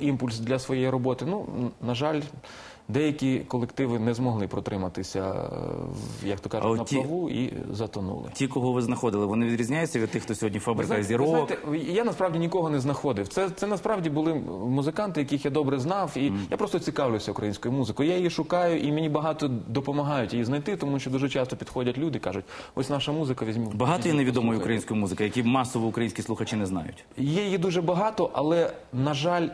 імпульс для своєї роботи. Ну, на жаль, деякі колективи не змогли протриматися, е, як то кажуть, на ті- плаву і затонули. Ті, кого ви знаходили, вони відрізняються від тих, хто сьогодні Ви фабрика знаєте, зірок. ви знаєте, я насправді нікого не знаходив. Це, це насправді були музиканти, яких я добре знав, і я просто цікавлюся українською музикою. Я її шукаю, і мені багато допомагають її знайти, тому що дуже часто підходять люди, кажуть, ось наша музика, візьміть. Багато є невідомої української музики, які масово українські слухачі не знають. Є її дуже багато, але на жаль,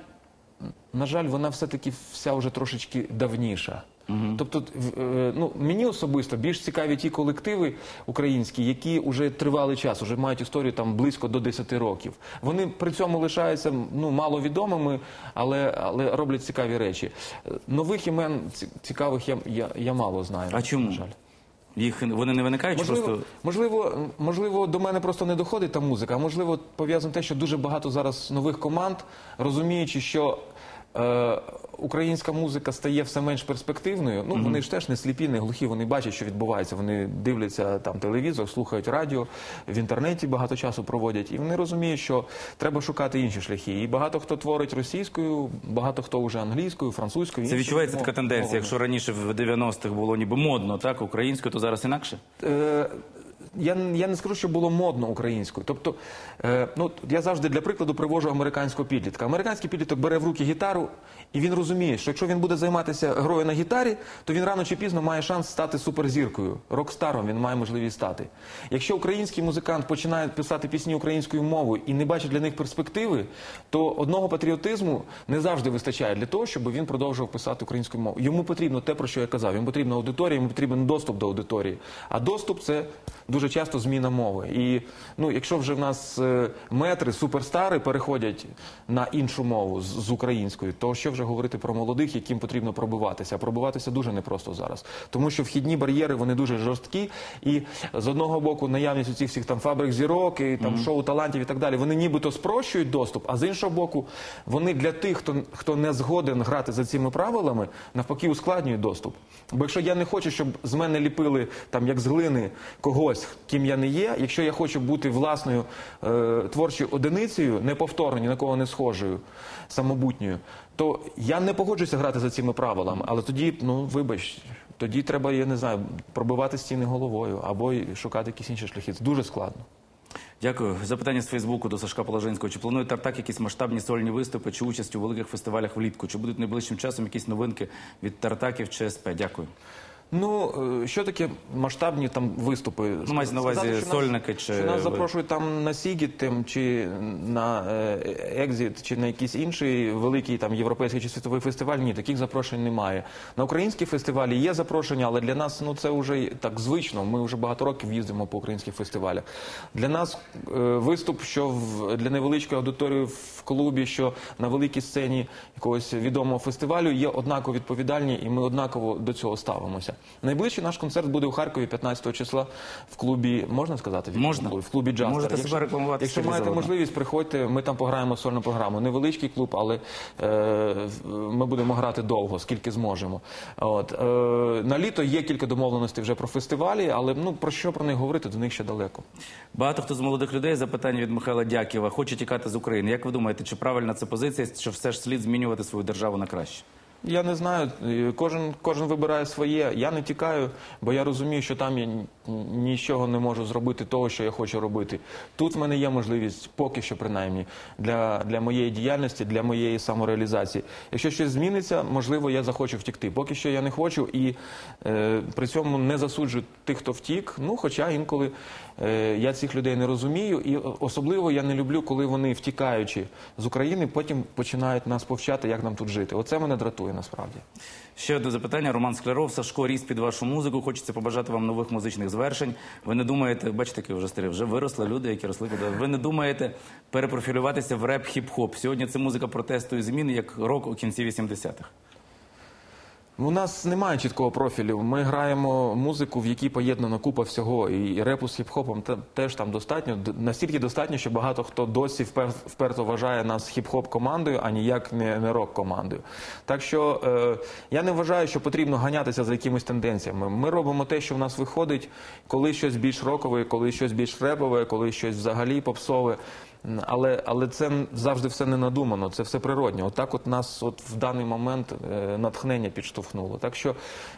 на жаль, вона все-таки вся вже трошечки давніша. Тобто, е, ну мені особисто більш цікаві ті колективи українські, які вже тривалий час, вже мають історію там близько до 10 років. Вони при цьому лишаються ну маловідомими, але, але роблять цікаві речі. Е, Нових імен цікавих я, я, я мало знаю. А чому? На жаль. Їх вони не виникають Можливо, просто можливо, можливо, до мене просто не доходить та музика, а можливо, пов'язано те, що дуже багато зараз нових команд, розуміючи, що українська музика стає все менш перспективною. Ну вони ж теж не сліпі, не глухі. Вони бачать, що відбувається. Вони дивляться там телевізор, слухають радіо, в інтернеті багато часу проводять, і вони розуміють, що треба шукати інші шляхи. І багато хто творить російською, багато хто вже англійською, французькою. це відчувається така тенденція? Якщо раніше в 90-х було ніби модно, так українською, то зараз інакше? Е, я, я не скажу, що було модно українською. Тобто, е, ну я завжди для прикладу привожу американського підлітка. Американський підліток бере в руки гітару, і він розуміє, що якщо він буде займатися грою на гітарі, то він рано чи пізно має шанс стати суперзіркою. Рок-старом він має можливість стати. Якщо український музикант починає писати пісні українською мовою і не бачить для них перспективи, то одного патріотизму не завжди вистачає для того, щоб він продовжував писати українською мовою. Йому потрібно те, про що я казав. Йому потрібна аудиторія, йому потрібен доступ до аудиторії. А доступ це дуже часто зміна мови. І ну, якщо вже в нас е, метри, суперстари переходять на іншу мову з, з української, то що вже говорити про молодих, яким потрібно пробиватися? А пробиватися дуже непросто зараз, тому що вхідні бар'єри вони дуже жорсткі, і з одного боку наявність у цих всіх там фабрик зірок і там шоу талантів і так далі, вони нібито спрощують доступ, а з іншого боку, вони для тих, хто хто не згоден грати за цими правилами, навпаки, ускладнюють доступ. Бо якщо я не хочу, щоб з мене ліпили там як з глини когось, ким я не є, якщо я хочу бути власною е, творчою одиницею, неповторною, ні на кого не схожою, самобутньою, то я не погоджуюся грати за цими правилами. Але тоді, ну вибач, тоді треба, я не знаю, пробивати стіни головою або шукати якісь інші шляхи. Це дуже складно. Дякую. Запитання з Фейсбуку до Сашка Положинського. Чи планує Тартак якісь масштабні сольні виступи чи участь у великих фестивалях влітку? Чи будуть найближчим часом якісь новинки від Тартаків чи СП? Дякую. Ну, е, що таке масштабні там виступи? Ну, мається на увазі що сольники нас, чи Що нас запрошують там на Сігіт тим, чи на е, Екзіт, чи на якийсь інший великий там європейський чи світовий фестиваль? Ні, таких запрошень немає. На українські фестивалі є запрошення, але для нас ну це вже так звично. Ми вже багато років їздимо по українських фестивалях. Для нас е, виступ, що в для невеличкої аудиторії в клубі, що на великій сцені якогось відомого фестивалю є однаково відповідальні, і ми однаково до цього ставимося. Найближчий наш концерт буде у Харкові 15 числа в клубі. Можна сказати? в Можна. В клубі Джастер. Можете себе рекламувати Якщо маєте можливість, приходьте. Ми там пограємо сольну програму. Невеличкий клуб, але е, ми будемо грати довго, скільки зможемо. От е, на літо є кілька домовленостей вже про фестивалі, але ну про що про них говорити до них ще далеко. Багато хто з молодих людей запитання від Михайла Дяківа хоче тікати з України. Як ви думаєте, чи правильна це позиція, що все ж слід змінювати свою державу на краще? Я не знаю, кожен, кожен вибирає своє. Я не тікаю, бо я розумію, що там я нічого не можу зробити того, що я хочу робити. Тут в мене є можливість, поки що принаймні, для, для моєї діяльності, для моєї самореалізації. Якщо щось зміниться, можливо, я захочу втікти. Поки що я не хочу і е, при цьому не засуджую тих, хто втік. Ну, хоча інколи е, я цих людей не розумію, і особливо я не люблю, коли вони втікаючи з України, потім починають нас повчати, як нам тут жити. Оце мене дратує насправді. Ще одне запитання. Роман Скляров, Сашко, ріс під вашу музику. Хочеться побажати вам нових музичних звершень. Ви не думаєте, бачите, які вже старі, вже виросли люди, які росли куди. Ви не думаєте перепрофілюватися в реп хіп-хоп. Сьогодні це музика протесту і зміни, як рок у кінці 80-х. У нас немає чіткого профілю. Ми граємо музику, в якій поєднана купа всього. І репу з хіп-хопом те- теж там достатньо. Настільки достатньо, що багато хто досі впер, вперто вважає нас хіп-хоп командою, а ніяк не рок командою. Так що е, я не вважаю, що потрібно ганятися за якимись тенденціями. Ми робимо те, що в нас виходить, коли щось більш рокове, коли щось більш репове, коли щось взагалі попсове. Але, але це завжди все не надумано, це все природньо. Отак от нас от в даний момент е, натхнення підштовхнуло. Так що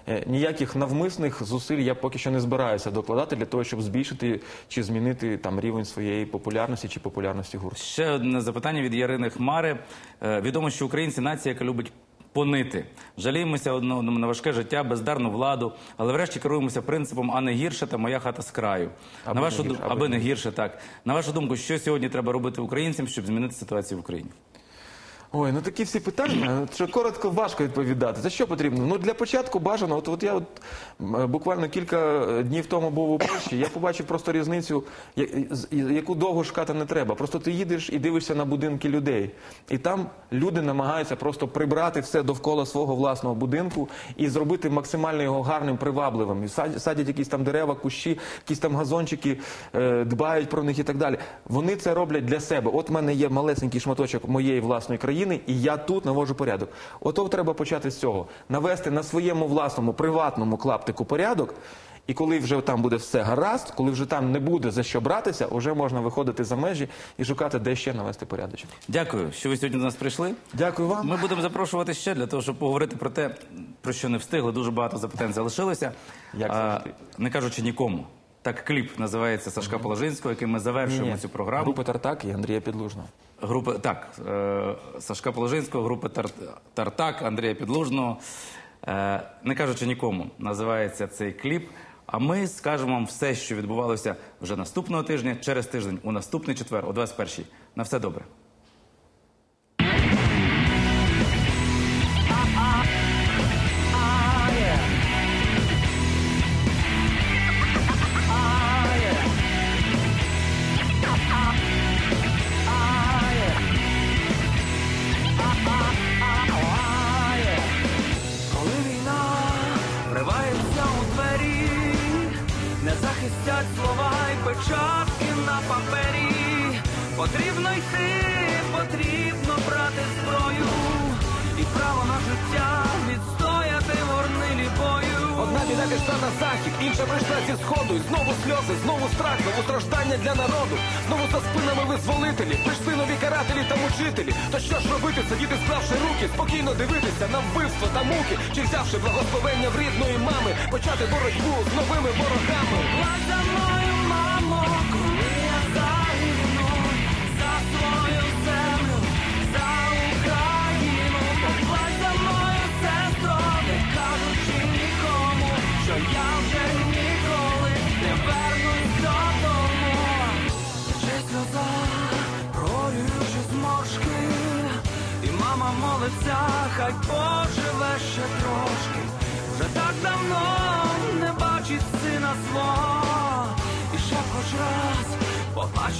е, ніяких навмисних зусиль я поки що не збираюся докладати для того, щоб збільшити чи змінити там рівень своєї популярності чи популярності гурту. Ще одне запитання від Ярини Хмари. Е, Відомо, що українці нація, яка любить понити. Жаліємося одне одному на важке життя, бездарну владу, але врешті керуємося принципом а не гірше та моя хата з краю. Аби на не вашу гірше, аби аби не не гірше, так. На вашу думку, що сьогодні треба робити українцям, щоб змінити ситуацію в Україні? Ой, ну такі всі питання, що коротко важко відповідати. За що потрібно? Ну для початку бажано. От, от я от буквально кілька е, днів тому був у Польщі. Я побачив просто різницю, яку довго шукати не треба. Просто ти їдеш і дивишся на будинки людей, і там люди намагаються просто прибрати все довкола свого власного будинку і зробити максимально його гарним, привабливим. І садять, якісь там дерева, кущі, якісь там газончики, е, дбають про них і так далі. Вони це роблять для себе. От в мене є малесенький шматочок моєї власної країни, і я тут навожу порядок. Ото треба почати з цього. Навести на своєму власному приватному клаптику порядок. І коли вже там буде все гаразд, коли вже там не буде за що братися, вже можна виходити за межі і шукати, де ще навести порядочок. Дякую, що ви сьогодні до нас прийшли. Дякую вам. Ми будемо запрошувати ще для того, щоб поговорити про те, про що не встигли. Дуже багато запитань залишилося. Як А, не кажучи нікому. Так кліп називається Сашка Положинського, яким ми завершуємо Ні. цю програму. Групи Тартак і Андрія Підлужного. Групи так, е, Сашка Положинського, групи Тар, Тартак, Андрія Підлужного. Е, не кажучи нікому, називається цей кліп. А ми скажемо вам все, що відбувалося вже наступного тижня, через тиждень, у наступний четвер, о 21-й. На все добре. Захистять слова й печатки на папері. Потрібно йти, потрібно брати зброю і право на життя відстояти в орнилі бою. Одна біда пішла на захід, інша прийшла зі сходу. І знову сльози, знову страх, знову страждання для народу. Знову за спинами визволителі, прийшли нові карателі та мучителі. То що ж робити, сидіти, склавши руки, спокійно дивитися на вбивство та муки, чи взявши благословення в рідної мами, почати боротьбу з новими ворогами.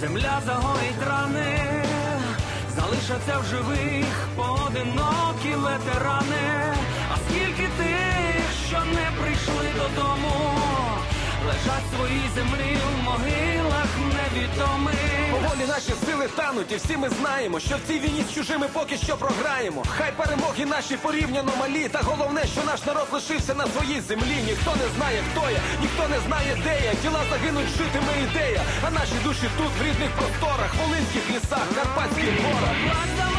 Земля загоїть рани, залишаться в живих поодинокі ветерани. А скільки тих, що не прийшли додому, лежать в своїй землі в могилах невідомих. Поволі наші сили тануть, і всі ми знаємо, що в цій війні з чужими поки що програємо. Хай перемоги наші порівняно малі, та головне, що наш народ лишився на своїй землі. Ніхто не знає, хто я, ніхто не знає, де я. Тіла загинуть, житиме ідея. А наші душі тут, в рідних просторах, волинських лісах, карпатських горах.